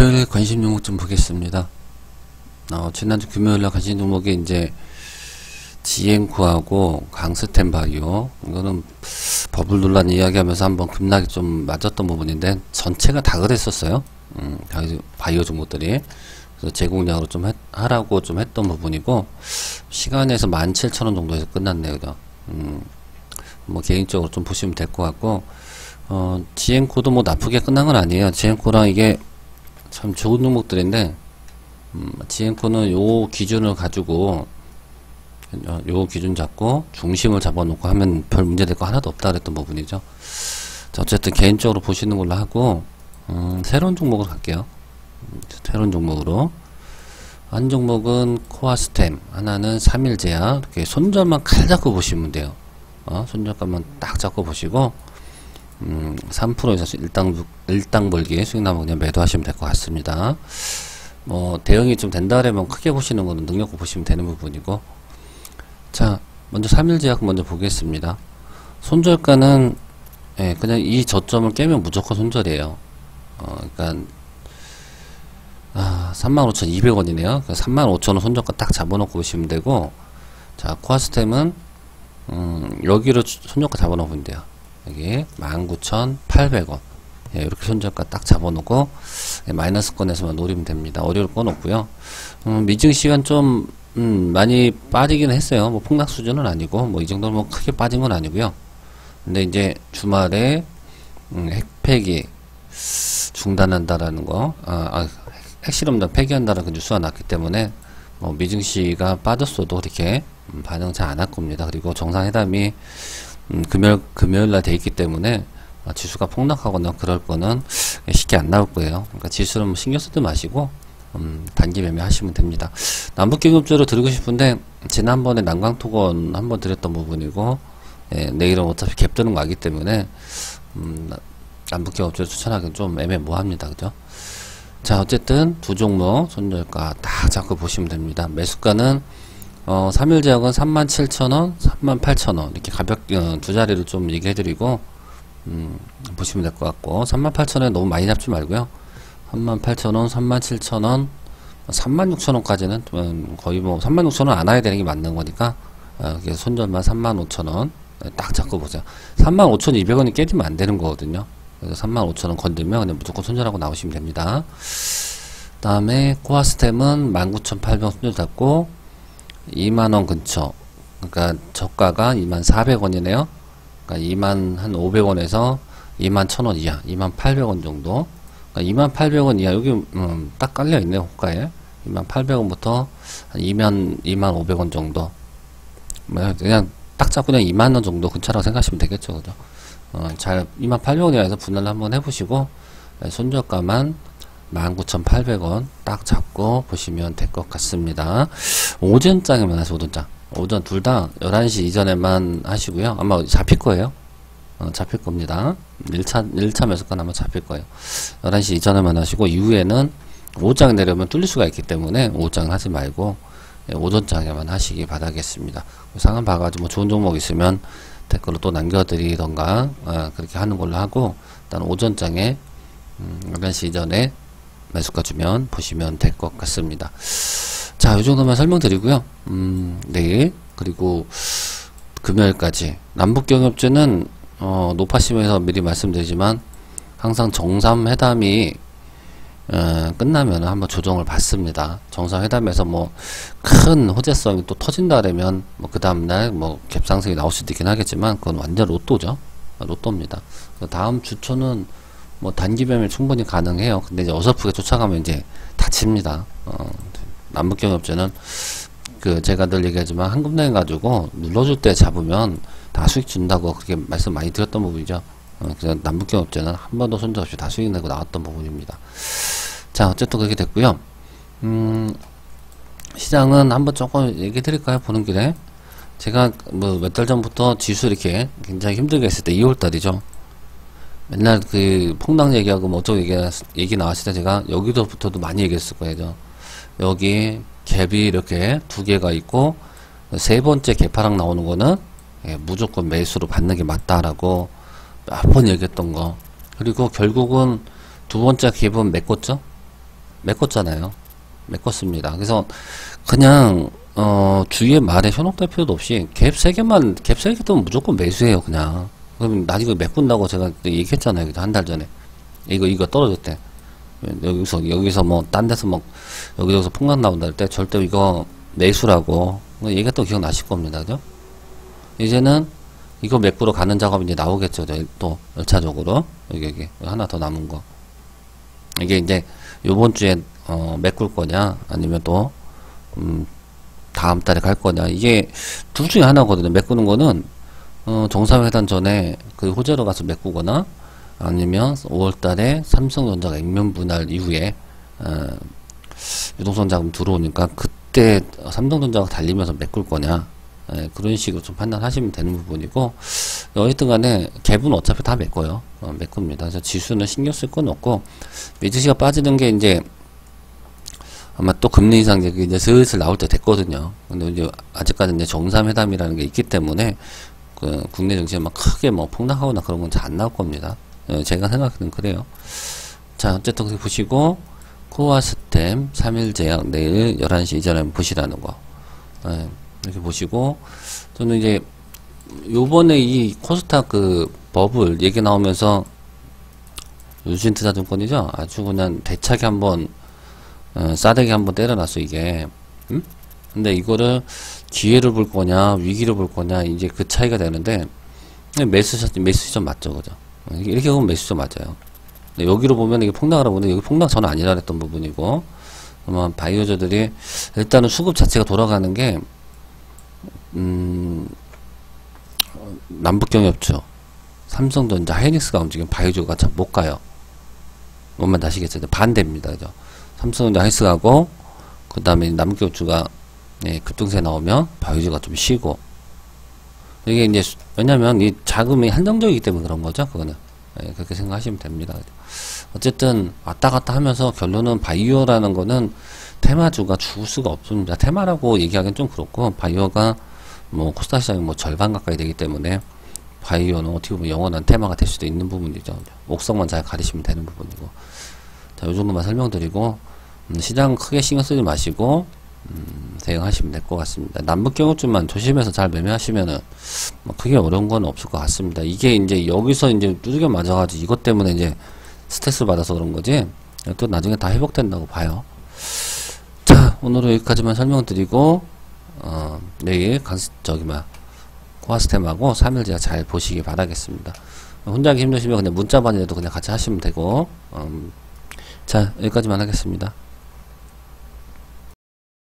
월요일 관심 종목 좀 보겠습니다. 어, 지난주 금요일날 관심 종목이 이제 지엔코하고 강스텐 바이오 이거는 버블 논란 이야기하면서 한번 급락이 좀 맞았던 부분인데 전체가 다 그랬었어요. 음, 바이오 종목들이 그래서 제공량으로 좀 했, 하라고 좀 했던 부분이고 시간에서 17,000원 정도에서 끝났네요. 음, 뭐 개인적으로 좀 보시면 될 것 같고 어, 지엔코도 뭐 나쁘게 끝난 건 아니에요. 지엔코랑 이게 참 좋은 종목들인데 음, 지엔코는 요 기준을 가지고 요 기준 잡고 중심을 잡아놓고 하면 별 문제될 거 하나도 없다 그랬던 부분이죠. 자, 어쨌든 개인적으로 보시는 걸로 하고 음, 새로운 종목으로 갈게요. 음, 새로운 종목으로 한 종목은 코아스템 하나는 3일제야 이렇게 손절만 칼 잡고 보시면 돼요. 어, 손절감만 딱 잡고 보시고 음, 3%에서 일당, 일당 벌기 수익 나면 그냥 매도하시면 될 것 같습니다. 뭐, 대응이 좀 된다 그러면 크게 보시는 거는 능력고 보시면 되는 부분이고. 자, 먼저 3일 제약 먼저 보겠습니다. 손절가는, 예, 그냥 이 저점을 깨면 무조건 손절이에요. 어, 그니까, 아, 35,200원이네요. 35,000원 손절가 딱 잡아놓고 보시면 되고, 자, 코아스템은, 음, 여기로 손절가 잡아놓으면 돼요. 여기 19,800원 예, 이렇게 손절가 딱 잡아놓고 예, 마이너스권에서만 노리면 됩니다. 어려울 건 없고요. 음, 미증 시간 좀 음, 많이 빠지긴 했어요. 뭐 폭락 수준은 아니고 뭐 이 정도는 뭐 크게 빠진 건 아니고요. 근데 이제 주말에 음, 핵폐기 중단한다라는 거, 아, 아, 핵실험장 폐기한다는 그 뉴스가 났기 때문에 뭐 미증시가 빠졌어도 그렇게 음, 반응 잘안 할 겁니다. 그리고 정상회담이 음, 금요일, 금요일 날 돼 있기 때문에 아, 지수가 폭락하거나 그럴 거는 쉽게 안 나올 거예요. 그러니까 지수는 뭐 신경 쓰지 마시고 음, 단기 매매 하시면 됩니다. 남북기금주로 드리고 싶은데 지난번에 난강토건 한번 드렸던 부분이고 예, 내일은 어차피 갭 뜨는 거 알기 때문에 음, 남북기금주를 추천하기는 좀 애매모호합니다. 그죠? 자 어쨌든 두 종목 손절가 다 잡고 보시면 됩니다. 매수가는 어, 3일 제약은 37,000원, 38,000원. 이렇게 가볍게 어, 두 자리를 좀 얘기해 드리고 음, 보시면 될 것 같고. 38,000원에 너무 많이 잡지 말고요. 38,000원, 37,000원 36,000원까지는 음, 거의 뭐 36,000원 안 와야 되는 게 맞는 거니까 어, 손절만 35,000원 딱 잡고 보세요. 35,200원이 깨지면 안 되는 거거든요. 그래서 35,000원 건들면 그냥 무조건 손절하고 나오시면 됩니다. 그 다음에 코아스템은 19,800원 손절 잡고 2만원 근처. 그러니까 저가가 2만 400원이네요. 그러니까 2만 한 500원에서 2만 1000원 이하 2만 800원 정도. 그러니까 2만 800원 이하 여기 음, 딱 깔려있네요 호가에. 2만 800원부터 한 2만 2만 500원 정도. 뭐 그냥 딱 잡고 그냥 2만원 정도 근처라고 생각하시면 되겠죠 그죠? 어, 잘 2만 800원이라서 분할 한번 해보시고 네, 손저가만 19,800원 딱 잡고 보시면 될 것 같습니다. 오전장에만 하세요, 오전장. 오전 둘 다 11시 이전에만 하시고요. 아마 잡힐 거예요. 어, 잡힐 겁니다. 1차, 1차 매수가 아마 잡힐 거예요. 11시 이전에만 하시고, 이후에는 오장 내려면 뚫릴 수가 있기 때문에 오장 하지 말고, 예, 오전장에만 하시기 바라겠습니다. 상한 봐가지고 뭐 좋은 종목 있으면 댓글로 또 남겨드리던가, 어, 그렇게 하는 걸로 하고, 일단 오전장에, 음, 11시 이전에 매수가 주면 보시면 될 것 같습니다. 자, 이 정도만 설명드리고요. 음, 내일 그리고 금요일까지 남북경협제는 어, 높아심에서 미리 말씀드리지만 항상 정상 회담이 어, 끝나면 한번 조정을 받습니다. 정상회담에서 뭐 큰 호재성이 또 터진다 그러면 뭐 그 다음날 뭐 갭상승이 나올 수도 있긴 하겠지만 그건 완전 로또죠. 로또입니다. 다음 주초는 뭐 단기 매매 충분히 가능해요. 근데 이제 어설프게 쫓아가면 이제 다칩니다. 어, 남북경협제는 그 제가 늘 얘기하지만 한금당해 가지고 눌러줄 때 잡으면 다 수익 준다고 그렇게 말씀 많이 드렸던 부분이죠. 어, 그래서 남북경협제는 한 번도 손절 없이 다 수익 내고 나왔던 부분입니다. 자 어쨌든 그렇게 됐고요. 음, 시장은 한번 조금 얘기 드릴까요? 보는 길에 제가 뭐 몇 달 전부터 지수 이렇게 굉장히 힘들게 했을 때 2월 달이죠. 맨날 그 폭락 얘기하고 뭐 어쩌고 얘기, 얘기 나왔을 때 제가 여기서부터도 많이 얘기했을 거예요. 여기 갭이 이렇게 두 개가 있고 세 번째 개파락 나오는 거는 예, 무조건 매수로 받는 게 맞다라고 몇 번 얘기했던 거. 그리고 결국은 두 번째 갭은 메꿨죠? 메꿨잖아요. 메꿨습니다. 그래서 그냥 어 주위에 말에 현혹될 필요도 없이 갭 3개만 갭 3개 뜨면 무조건 매수해요 그냥 그럼 나 이거 메꾼다고 제가 얘기했잖아요. 한 달 전에. 이거 이거 떨어졌대. 여기서 여기서 뭐 딴 데서 뭐 여기저기서 폭락 나온다 할 때 절대 이거 매수라고 얘기했던 기억 나실 겁니다. 그죠? 이제는 이거 메꾸러 가는 작업이 이제 나오겠죠. 또 열차적으로. 여기 여기 하나 더 남은 거. 이게 이제 요번 주에 어 메꿀 거냐? 아니면 또 음, 다음 달에 갈 거냐? 이게 둘 중에 하나거든요. 메꾸는 거는 어, 정상회담 전에 그 호재로 가서 메꾸거나 아니면 5월 달에 삼성전자가 액면 분할 이후에 어, 유동성 자금 들어오니까 그때 삼성전자가 달리면서 메꿀 거냐 예, 그런 식으로 좀 판단하시면 되는 부분이고 어쨌든 간에 갭은 어차피 다 메꿔요 어, 메꿉니다 그래서 지수는 신경 쓸 건 없고 미드시가 빠지는 게 이제 아마 또 금리 인상 얘기 이제 슬슬 나올 때 됐거든요. 근데 이제 아직까지 이제 정상회담이라는 게 있기 때문에 그 국내 증시에 막 크게 뭐 폭락하거나 그런 건 잘 안 나올 겁니다. 예, 제가 생각하는 그래요. 자, 어쨌든 그렇게 보시고 코어 스템 3일 제약 내일 11시 이전에 보시라는 거. 예, 이렇게 보시고 저는 이제 요번에 이 코스닥 그 버블 얘기 나오면서 유진 투자증권이죠. 아주 그냥 대차게 한번 어, 싸대기 한번 때려놨어 이게 음? 근데 이거를 기회를 볼 거냐 위기를 볼 거냐 이제 그 차이가 되는데 매수 매수 시점 맞죠 그죠? 이렇게 보면 매수 시점 맞아요. 여기로 보면 이게 폭락을 보는데 여기 폭락 저는 아니라 했던 부분이고 그러면 바이오저들이 일단은 수급 자체가 돌아가는 게 음, 남북경협죠. 삼성전자 하이닉스가 움직이면 바이오저가 참 못 가요. 뭔말 다시겠죠 반대입니다 그죠? 삼성전자 헬스가고 그 다음에 남교주가 예, 급등세 나오면 바이오즈가 좀 쉬고. 이게 이제 왜냐면 이 자금이 한정적이기 때문에 그런 거죠 그거는. 예, 그렇게 생각하시면 됩니다. 어쨌든 왔다 갔다 하면서 결론은 바이오라는 거는 테마주가 죽을 수가 없습니다. 테마라고 얘기하기는 좀 그렇고 바이오가 뭐 코스닥 시장이 뭐 절반 가까이 되기 때문에 바이오는 어떻게 보면 영원한 테마가 될 수도 있는 부분이죠. 옥석만 잘 가리시면 되는 부분이고. 자, 요 정도만 설명드리고 음, 시장 크게 신경 쓰지 마시고 음, 대응하시면 될 것 같습니다. 남북 경우쯤만 조심해서 잘 매매하시면은 뭐 크게 어려운 건 없을 것 같습니다. 이게 이제 여기서 이제 두들겨 맞아가지고 이것 때문에 이제 스트레스 받아서 그런 거지 또 나중에 다 회복된다고 봐요. 자 오늘은 여기까지만 설명드리고 어, 내일 간 저기 막 코아스템하고 3일제가 잘 보시기 바라겠습니다. 혼자 하기 힘드시면 그냥 문자반이라도 그냥 같이 하시면 되고 음, 자 여기까지만 하겠습니다.